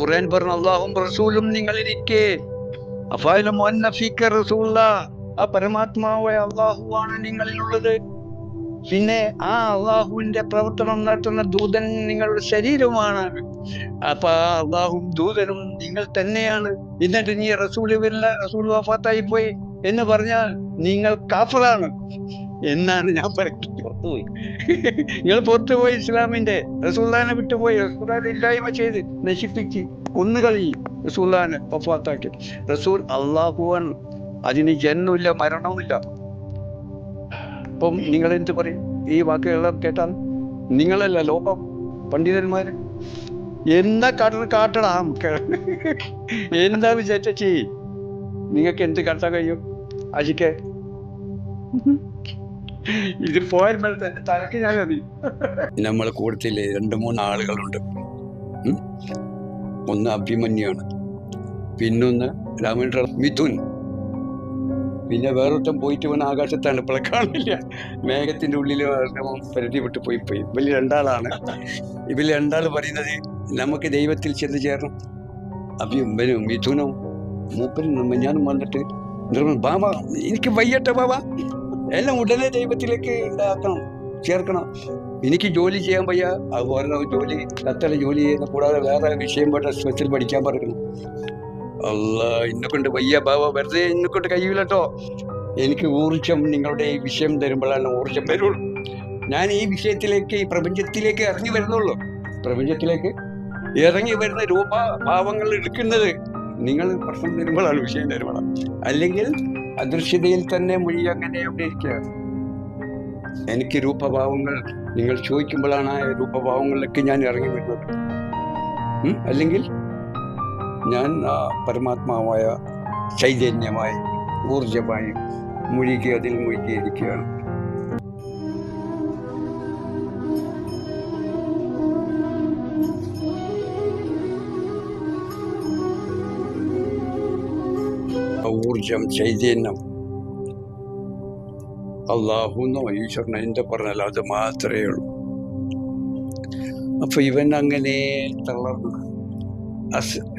ഖുർആൻ പറഞ്ഞു അള്ളാഹും റസൂലും നിങ്ങളിരിക്കെ. ആ പരമാത്മാവായ അള്ളാഹുവാണ് നിങ്ങളിലുള്ളത്. പിന്നെ ആ അള്ളാഹുവിന്റെ പ്രവർത്തനം നടത്തുന്ന ദൂതൻ നിങ്ങളുടെ ശരീരമാണ് അപ്പൊ ആ അള്ളാഹും ദൂതനും നിങ്ങൾ തന്നെയാണ്. എന്നിട്ട് നീ റസൂൽ വരില്ല റസൂൽ വഫാത്തായി പോയി എന്ന് പറഞ്ഞാൽ നിങ്ങൾ കാഫറാണ്. എന്നാണ് ഞാൻ പറയുന്നത്. പുറത്തുപോയി നിങ്ങൾ പുറത്തുപോയി ഇസ്ലാമിന്റെ റസൂല്ലാനെ വിട്ടുപോയി റസൂല്ലാനെ ഇല്ലായ്മ ചെയ്ത് നശിപ്പിച്ച് കൊന്നുകളി റസൂല്ലാനെ വഫാത്താക്കി റസൂൽ അള്ളാഹുവാൻ അതിന് ജന്മില്ല മരണവുമില്ല. അപ്പം നിങ്ങൾ എന്ത് പറയും? ഈ വാക്കുകളെല്ലാം കേട്ടാൽ നിങ്ങളല്ല ലോകം പണ്ഡിതന്മാര്. എന്താ കാട്ട കാട്ടടാ എന്താ വിചാരിച്ചി? നിങ്ങൾക്ക് എന്ത് കാട്ടാൻ കഴിയും? അജിക്ക്? ഇത് പോയാൽ തലക്ക് ഞാൻ മതി നമ്മളെ രണ്ട് മൂന്ന് ആളുകളുണ്ട്. ഒന്ന് അഭിമന്യാണ് പിന്നൊന്ന് രാമേന്ദ്ര മിഥുൻ. പിന്നെ വേറൊരുത്തം പോയിട്ട് വന്ന ആകാശത്താണ്. ഇപ്പോഴെ കാണില്ല. മേഘത്തിന്റെ ഉള്ളിൽ പരിധി വിട്ട് പോയി പോയി. ഇവർ രണ്ടാളാണ്. ഇവർ രണ്ടാൾ പറയുന്നത് നമുക്ക് ദൈവത്തിൽ ചെന്ന് ചേർന്നു അഭിയും മിഥുനും മൂപ്പനും ഞാനും വന്നിട്ട് ബാബ എനിക്ക് വയ്യട്ടെ ബാബ. എല്ലാം ഉടനെ ദൈവത്തിലേക്ക് ഇതാക്കണം ചേർക്കണം. എനിക്ക് ജോലി ചെയ്യാൻ വയ്യ അതുപോലെ ജോലി അത്ര ജോലി ചെയ്യുന്ന കൂടാതെ വേറെ വിഷയം പോലെ സ്പെഷ്യൽ പഠിക്കാൻ പറയണം. അല്ല ഇന്നെക്കൊണ്ട് കൊണ്ട് വയ്യ ബാബ വെറുതെ ഇന്നെക്കൊണ്ട് കൊണ്ട് കഴിയില്ലട്ടോ എനിക്ക് ഊർജം നിങ്ങളുടെ ഈ വിഷയം തരുമ്പോഴാണ് ഊർജം വരുള്ളൂ. ഞാൻ ഈ വിഷയത്തിലേക്ക് ഈ പ്രപഞ്ചത്തിലേക്ക് ഇറങ്ങി വരുന്നുള്ളൂ. പ്രപഞ്ചത്തിലേക്ക് ഇറങ്ങി വരുന്ന രൂപ ഭാവങ്ങൾ എടുക്കുന്നത് നിങ്ങൾ പ്രശ്നം തരുമ്പോഴാണ് വിഷയം തരുമ്പോഴാണ് അല്ലെങ്കിൽ അദൃശ്യതയിൽ തന്നെ മൊഴി അങ്ങനെ അവിടെ ഇരിക്കുക? എനിക്ക് രൂപഭാവങ്ങൾ നിങ്ങൾ ചോദിക്കുമ്പോഴാണ് ആ രൂപഭാവങ്ങളിലൊക്കെ ഞാൻ ഇറങ്ങി വരുന്നത്. അല്ലെങ്കിൽ ഞാൻ പരമാത്മാവായ ചൈതന്യമായി ഊർജമായി മുഴുകി അതിൽ മുഴുകിയിരിക്കുകയാണ്. ഊർജം ചൈതന്യം. അള്ളാഹുന്നോ ഈശ്വരനോ എന്ത് പറഞ്ഞാൽ അത് മാത്രമേ ഉള്ളൂ. അപ്പൊ ഇവൻ അങ്ങനെ തളർന്ന്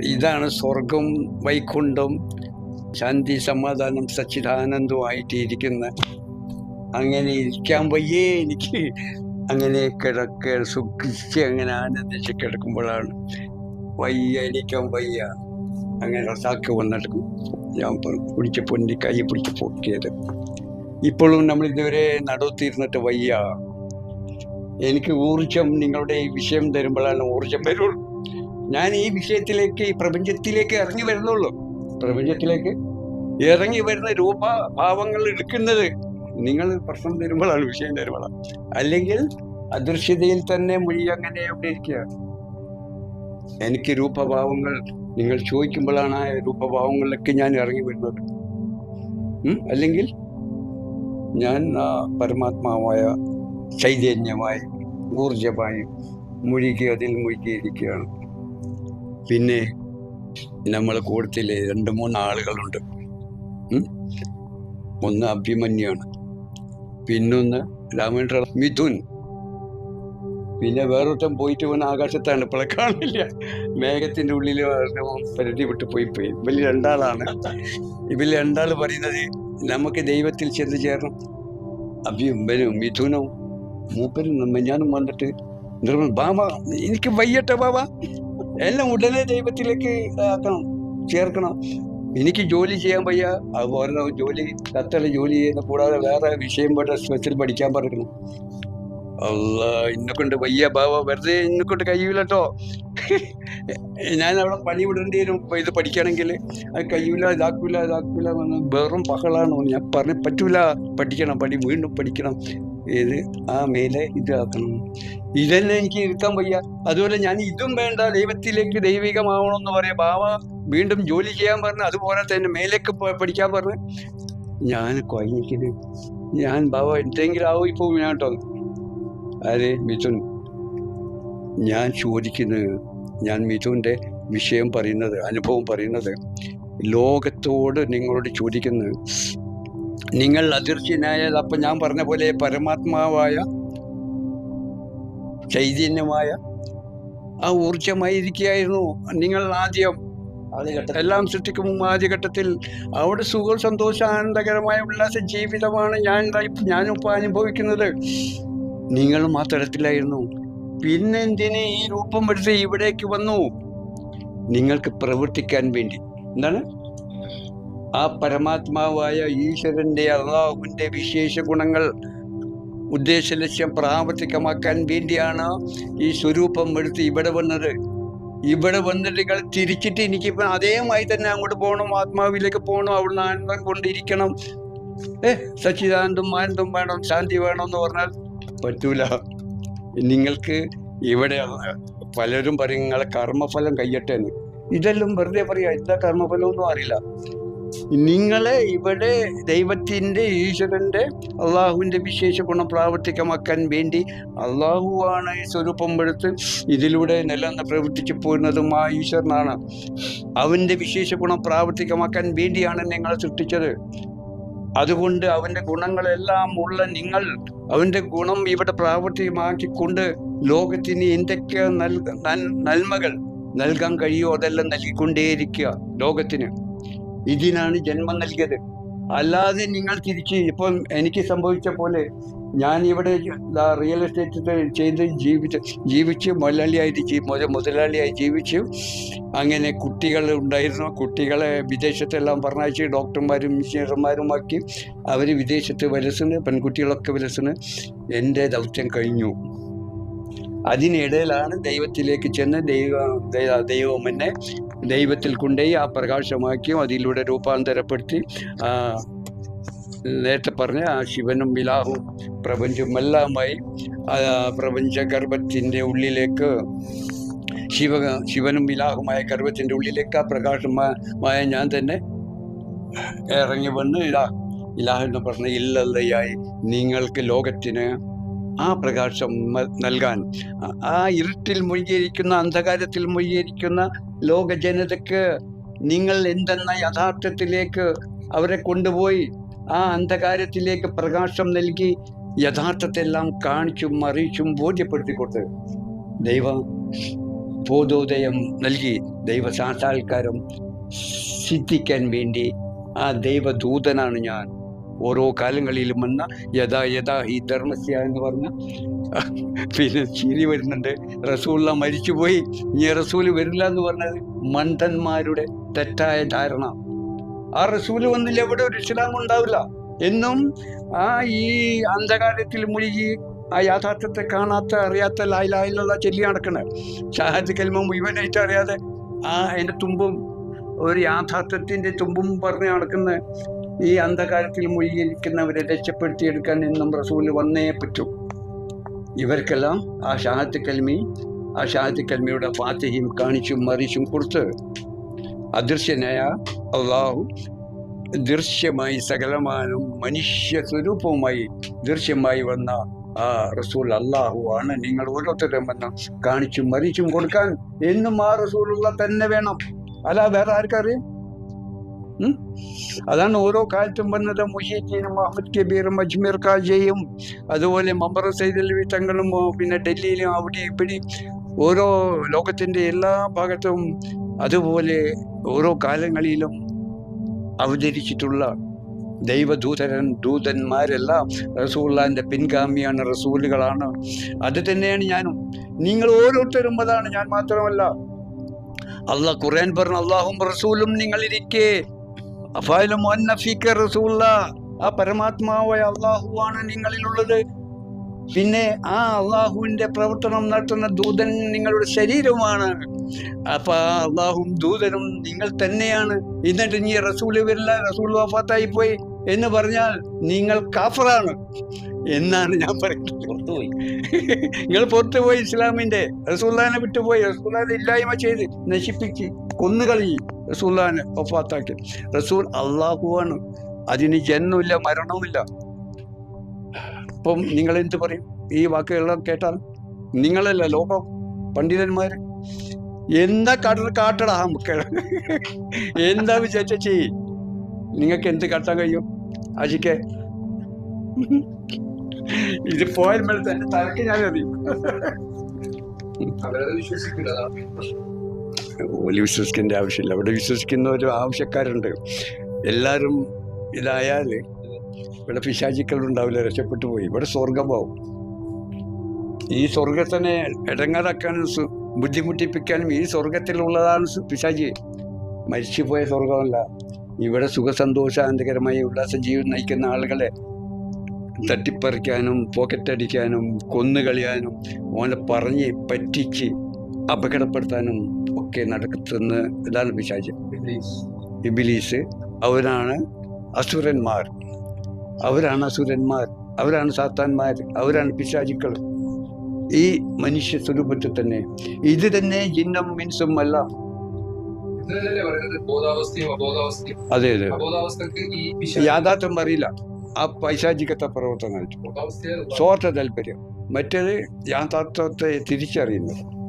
ഇതാണ് സ്വർഗം വൈകുണ്ഠം ശാന്തി സമാധാനം സച്ചിദാനന്ദമായിട്ട് ഇരിക്കുന്ന അങ്ങനെ ഇരിക്കാൻ വയ്യേ എനിക്ക്. അങ്ങനെ കിടക്ക സുഖിച്ച് അങ്ങനെ ആനന്ദിച്ച് കിടക്കുമ്പോഴാണ് വയ്യ എനിക്കാൻ വയ്യ. അങ്ങനെ റസാക്ക് വന്നിട്ട് ഞാൻ പിടിച്ചപ്പോൾ എന്റെ കൈ പിടിച്ച് പൊക്കിയത് ഇപ്പോഴും നമ്മൾ ഇതുവരെ നടത്തിയിരുന്നിട്ട് വയ്യ. എനിക്ക് ഊർജം നിങ്ങളുടെ ഈ വിഷയം തരുമ്പോഴാണ് ഊർജം വരുള്ളൂ. ഞാൻ ഈ വിഷയത്തിലേക്ക് ഈ പ്രപഞ്ചത്തിലേക്ക് ഇറങ്ങി വരുന്നുള്ളൂ. പ്രപഞ്ചത്തിലേക്ക് ഇറങ്ങി വരുന്ന രൂപ ഭാവങ്ങൾ എടുക്കുന്നത് നിങ്ങൾ പ്രശ്നം തരുമ്പോഴാണ് വിഷയം തരുമ്പോഴാണ്. അല്ലെങ്കിൽ അദൃശ്യതയിൽ തന്നെ മൊഴി അങ്ങനെ അവിടെ ഇരിക്കുക എനിക്ക് രൂപഭാവങ്ങൾ നിങ്ങൾ ചോദിക്കുമ്പോഴാണ് ആ രൂപഭാവങ്ങളിലൊക്കെ ഞാൻ ഇറങ്ങി വരുന്നത്. അല്ലെങ്കിൽ ഞാൻ ആ പരമാത്മാവായ ചൈതന്യമായി ഊർജമായി മുഴുകി അതിൽ മുഴുകിയിരിക്കുകയാണ്. പിന്നെ നമ്മൾ കൂട്ടത്തിൽ രണ്ട് മൂന്ന് ആളുകളുണ്ട്. ഒന്ന് അഭിമന്യാണ് പിന്നൊന്ന് രാമേന്ദ്ര മിഥുൻ. പിന്നെ വേറൊരുത്തം പോയിട്ട് വന്ന ആകാശത്താണ്. ഇപ്പോഴെ കാണില്ല. മേഘത്തിന്റെ ഉള്ളിൽ പരിധി വിട്ട് പോയി പോയി. ഇവൽ രണ്ടാളാണ്. ഇവൽ രണ്ടാൾ പറയുന്നത് നമുക്ക് ദൈവത്തിൽ ചെന്ന് ചേരണം. അഭിയും മിഥുനവും മൂപ്പനും ഞാനും വന്നിട്ട് നിർമ്മ ബാബ എനിക്ക് വയ്യട്ടെ ബാബ എല്ലാം ഉടനെ ദൈവത്തിലേക്ക് ആക്കണം ചേർക്കണം. എനിക്ക് ജോലി ചെയ്യാൻ വയ്യ. അതുപോലെ ജോലി കത്തല ജോലി ചെയ്യുന്ന കൂടാതെ വേറെ വിഷയം പോലെ സ്പെഷ്യൽ പഠിക്കാൻ പറയണം അല്ല എന്നെ വയ്യ ബാവ വെറുതെ എന്നെ കൊണ്ട് കഴിയില്ലട്ടോ ഞാൻ അവിടെ പണി വിടേണ്ടി വരും ഇത് പഠിക്കണമെങ്കിൽ അത് കഴിയൂല ഇതാക്കൂല ഇതാക്കൂല എന്ന് വെറും പകളാണോ ഞാൻ പറഞ്ഞ പറ്റൂല. പഠിക്കണം പടി വീണ്ടും പഠിക്കണം. ഏത് ആ മേലെ ഇതാക്കണം. ഇതന്നെ എനിക്ക് ഇരുത്താൻ വയ്യ. അതുപോലെ ഞാൻ ഇതും വേണ്ട. ദൈവത്തിലേക്ക് ദൈവികമാവണമെന്ന് പറയാം. ബാവ വീണ്ടും ജോലി ചെയ്യാൻ പറഞ്ഞു അതുപോലെ തന്നെ മേലേക്ക് പഠിക്കാൻ പറഞ്ഞു. ഞാൻ കൊയഞ്ഞിക്കുന്നത് ഞാൻ ബാബ എന്തെങ്കിലും ആവും ഇപ്പോൾ ഞാൻ കേട്ടോ. ആരെ? മിഥുൻ. ഞാൻ ചോദിക്കുന്നത് ഞാൻ മിഥുന്റെ വിഷയം പറയുന്നത് അനുഭവം പറയുന്നത് ലോകത്തോട് നിങ്ങളോട് ചോദിക്കുന്നത് നിങ്ങൾ അദൃശ്യനായത് അപ്പം ഞാൻ പറഞ്ഞ പോലെ പരമാത്മാവായ ചൈതന്യമായ ആ ഊർജമായിരിക്കുകയായിരുന്നു നിങ്ങൾ ആദ്യം. എല്ലാം സൃഷ്ടിക്കും ആദ്യഘട്ടത്തിൽ അവിടെ സുഖ സന്തോഷ ആനന്ദകരമായ ഉല്ലാസ ജീവിതമാണ് ഞാൻ ഞാനിപ്പോൾ അനുഭവിക്കുന്നത്. നിങ്ങളും ആ തരത്തിലായിരുന്നു. പിന്നെന്തിനെ ഈ രൂപം എടുത്ത് ഇവിടേക്ക് വന്നു? നിങ്ങൾക്ക് പ്രവർത്തിക്കാൻ വേണ്ടി. എന്താണ്? ആ പരമാത്മാവായ ഈശ്വരന്റെ അള്ളാഹുവിന്റെ വിശേഷ ഗുണങ്ങൾ ഉദ്ദേശ ലക്ഷ്യം പ്രാവർത്തികമാക്കാൻ വേണ്ടിയാണ് ഈ സ്വരൂപം എടുത്ത് ഇവിടെ വന്നത്. ഇവിടെ വന്നിട്ട് നിങ്ങൾ തിരിച്ചിട്ട് എനിക്കിപ്പോൾ അതേമായി തന്നെ അങ്ങോട്ട് പോകണം ആത്മാവിലേക്ക് പോകണം അവിടുന്ന് ആനന്ദം കൊണ്ടിരിക്കണം. ഏ സച്ചിദാനന്ദം ആനന്ദം വേണം ശാന്തി വേണം എന്ന് പറഞ്ഞാൽ പറ്റൂല. നിങ്ങൾക്ക് ഇവിടെ പലരും പറയും നിങ്ങളെ കർമ്മഫലം കയ്യട്ടെ ഇതെല്ലാം വെറുതെ പറയാ എന്താ കർമ്മഫലം ഒന്നും അറിയില്ല. നിങ്ങളെ ഇവിടെ ദൈവത്തിന്റെ ഈശ്വരന്റെ അള്ളാഹുവിന്റെ വിശേഷ ഗുണം പ്രാവർത്തികമാക്കാൻ വേണ്ടി അള്ളാഹുവാണ് സ്വരൂപം എടുത്ത് ഇതിലൂടെ നിലനിന്ന് പ്രവർത്തിച്ചു പോരുന്നതും ആ ഈശ്വരനാണ്. അവന്റെ വിശേഷ ഗുണം പ്രാവർത്തികമാക്കാൻ വേണ്ടിയാണ് നിങ്ങളെ സൃഷ്ടിച്ചത്. അതുകൊണ്ട് അവന്റെ ഗുണങ്ങളെല്ലാം ഉള്ള നിങ്ങൾ അവന്റെ ഗുണം ഇവിടെ പ്രാവർത്തികമാക്കിക്കൊണ്ട് ലോകത്തിന് എന്തൊക്കെ നന്മകൾ നൽകാൻ കഴിയുമോ അതെല്ലാം നൽകിക്കൊണ്ടേയിരിക്കുക ലോകത്തിന്. ഇതിനാണ് ജന്മം നൽകിയത്. അല്ലാതെ നിങ്ങൾ തിരിച്ച് ഇപ്പം എനിക്ക് സംഭവിച്ച പോലെ ഞാൻ ഇവിടെ റിയൽ എസ്റ്റേറ്റ് ചെയ്ത് ജീവിച്ച് ജീവിച്ച് മുതലാളിയായിട്ട് മുതലാളിയായി ജീവിച്ചു അങ്ങനെ കുട്ടികൾ ഉണ്ടായിരുന്നു. കുട്ടികളെ വിദേശത്തെല്ലാം പറഞ്ഞയച്ച് ഡോക്ടർമാരും എഞ്ചിനീയർമാരുമാക്കി അവർ വിദേശത്ത് വലസിന് പെൺകുട്ടികളൊക്കെ വലസിന് എന്റെ ദൗത്യം കഴിഞ്ഞു. അതിനിടയിലാണ് ദൈവത്തിലേക്ക് ചെന്ന് ദൈവ ദൈവം എന്നെ ദൈവത്തിൽ കൊണ്ടുപോയി ആ പ്രകാശമാക്കിയും അതിലൂടെ രൂപാന്തരപ്പെടുത്തി നേരത്തെ പറഞ്ഞ ആ ശിവനും വിലാഹും പ്രപഞ്ചമെല്ലാമായി ആ പ്രപഞ്ച ഗർഭത്തിന്റെ ഉള്ളിലേക്ക് ശിവ ശിവനും വിലാഹുമായ ഗർഭത്തിന്റെ ഉള്ളിലേക്ക് ആ പ്രകാശമായ ഞാൻ തന്നെ ഇറങ്ങി വന്ന് ഇലാ ഇലാഹ് എന്ന് പറഞ്ഞ ഇല്ലല്ലയായി നിങ്ങൾക്ക് ലോകത്തിന് ആ പ്രകാശം നൽകാൻ ആ ഇരുട്ടിൽ മുഴുകിയിരിക്കുന്ന അന്ധകാരത്തിൽ മുഴുകിയിരിക്കുന്ന ലോക ജനതയ്ക്ക് നിങ്ങൾ എന്തെന്ന യഥാർത്ഥത്തിലേക്ക് അവരെ കൊണ്ടുപോയി ആ അന്ധകാരത്തിലേക്ക് പ്രകാശം നൽകി യഥാർത്ഥത്തെല്ലാം കാണിച്ചും അറിയിച്ചും ബോധ്യപ്പെടുത്തിക്കൊടുത്ത് ദൈവ ബോധോദയം നൽകി ദൈവ സാക്ഷാത്കാരം സിദ്ധിക്കാൻ വേണ്ടി ആ ദൈവദൂതനാണ് ഞാൻ. ഓരോ കാലങ്ങളിലും വന്ന യഥാ യഥാ ഈ ധർമ്മസ്യ എന്ന് പറഞ്ഞ പിന്നെ ചിരി വരുന്നുണ്ട്. റസൂള്ള മരിച്ചുപോയി. ഇനി റസൂൽ വരില്ല എന്ന് പറഞ്ഞത് മണ്ടന്മാരുടെ തെറ്റായ ധാരണ. ആ റസൂൽ വന്നില്ല എവിടെ ഒരു ഇസ്ലാം ഉണ്ടാവില്ല. എന്നും ആ ഈ അന്ധകാരത്തിൽ മുഴുകി ആ യാഥാർത്ഥ്യത്തെ കാണാത്ത അറിയാത്ത ലായിലായിലുള്ള ചെല്ലി നടക്കണ. ഷാഹദ് കൽമ മുഴുവനായിട്ട് അറിയാതെ ആ അതിന്റെ തുമ്പും ഒരു യാഥാർത്ഥ്യത്തിന്റെ തുമ്പും പറഞ്ഞ് നടക്കുന്ന ഈ അന്ധകാരത്തിൽ മുഴുകിയിരിക്കുന്നവരെ രക്ഷപ്പെടുത്തിയെടുക്കാൻ എന്നും റസൂൽ വന്നേ പറ്റൂ. ഇവർക്കെല്ലാം ആ ഷാഹത്ത് കൽമി ആ ഷാഹത്ത് കൽമിയുടെ ഫാത്തിഹയും കാണിച്ചും മറിച്ചും കൊടുത്ത് അദൃശ്യനായ അള്ളാഹു ദൃശ്യമായി സകലമാനും മനുഷ്യ സ്വരൂപവുമായി ദൃശ്യമായി വന്ന ആ റസൂൽ അള്ളാഹു ആണ് നിങ്ങൾ ഓരോരുത്തരും വന്ന് കാണിച്ചും മറിച്ചും കൊടുക്കാൻ എന്നും ആ റസൂലുള്ള തന്നെ വേണം. അല്ല വേറെ ആർക്കറിയും അതാണ് ഓരോ കാലത്തും വന്നത് മുഹീദ്ദീനും മുഹമ്മദ് കബീറും അജ്മീർ ഖാജയും അതുപോലെ മമ്പറ സൈദൽ തങ്ങളും പിന്നെ ഡൽഹിയിലും അവിടെ ഇവിടെ ഓരോ ലോകത്തിന്റെ എല്ലാ ഭാഗത്തും അതുപോലെ ഓരോ കാലങ്ങളിലും അവതരിച്ചിട്ടുള്ള ദൈവദൂതരൻ ദൂതന്മാരെല്ലാം റസൂള്ളാന്റെ പിൻഗാമിയാണ് റസൂലുകളാണ്. അത് തന്നെയാണ് ഞാനും. നിങ്ങൾ ഓരോരുത്തരും അതാണ് ഞാൻ മാത്രമല്ല. അള്ളാഹ് ഖുർആൻ പറഞ്ഞു അള്ളാഹും റസൂലും നിങ്ങളിരിക്കേ. അഫായാലും ആ പരമാത്മാവായ അള്ളാഹുവാണ് നിങ്ങളിലുള്ളത്. പിന്നെ ആ അള്ളാഹുവിന്റെ പ്രവർത്തനം നടത്തുന്ന ദൂതൻ നിങ്ങളുടെ ശരീരമാണ് അപ്പൊ ആ അള്ളാഹും ദൂതനും നിങ്ങൾ തന്നെയാണ്. എന്നിട്ട് നീ റസൂൽ വരില്ല റസൂൽ വഫാത്തായി പോയി എന്ന് പറഞ്ഞാൽ നിങ്ങൾ കാഫറാണ്. എന്നാണ് ഞാൻ പറയുന്നത്. പുറത്തുപോയി. നിങ്ങൾ പുറത്തുപോയി ഇസ്ലാമിന്റെ റസൂല്ലാനെ വിട്ടുപോയി. റസൂല്ലാനെ ഇല്ലായ്മ ചെയ്ത് നശിപ്പിച്ച് കൊന്നുകളി റസൂല്ലാനെ വഫാത്താക്കി. റസൂൽ അള്ളാഹുവാണ്. അതിന് ജന്മമില്ല മരണവുമില്ല. അപ്പം നിങ്ങൾ എന്ത് പറയും? ഈ വാക്കുകളെല്ലാം കേട്ടാൽ നിങ്ങളല്ല ലോകം? പണ്ഡിതന്മാർ? എന്താ കടൽ കാട്ടടാ മക്കൾ എന്താ വിചാരിച്ച ചെയ് നിങ്ങൾക്ക് എന്ത് കാട്ടാൻ കഴിയും? അജിക്ക്? ഇത് പോയാൽ തന്നെ തലക്ക് ഞാൻ അറിയും ഓൽ വിശ്വസിക്കേണ്ട ആവശ്യമില്ല. അവിടെ വിശ്വസിക്കുന്ന ഒരു ആവശ്യക്കാരുണ്ട്. എല്ലാവരും ഇതായാൽ ഇവിടെ പിശാചിക്കളുണ്ടാവില്ല രക്ഷപ്പെട്ടു പോയി ഇവിടെ സ്വർഗമാവും ഈ സ്വർഗത്തിനെ ഇടങ്ങാതാക്കാനും ബുദ്ധിമുട്ടിപ്പിക്കാനും ഈ സ്വർഗത്തിലുള്ളതാണ് പിശാചി. മരിച്ചുപോയ സ്വർഗമല്ല ഇവിടെ സുഖസന്തോഷാന്തകരമായി ഉല്ലാസ ജീവിതം നയിക്കുന്ന ആളുകളെ തട്ടിപ്പറിക്കാനും പോക്കറ്റടിക്കാനും കൊന്നുകളിയാനും ഓനെ പറഞ്ഞ് പറ്റിച്ച് അപകടപ്പെടുത്താനും ഒക്കെ നടക്കുന്ന ഇതാണ് പിശാചി. ഇബിലീസ്. അവരാണ് അസുരന്മാർ. അവരാണ് അസുരന്മാർ അവരാണ് സാത്താന്മാർ അവരാണ് പിശാചുക്കൾ. ഈ മനുഷ്യ സ്വരൂപത്തിൽ തന്നെ. ഇത് തന്നെ ജിന്നം മിൻസും അല്ല. അതെ അതെ. യാഥാർത്ഥ്യം അറിയില്ല. ആ പൈശാചികത്തെ പ്രവർത്തനമായിട്ട്. സ്വാർത്ഥ താല്പര്യം. മറ്റേത് യാഥാർത്ഥ്യത്തെ തിരിച്ചറിയുന്നത്.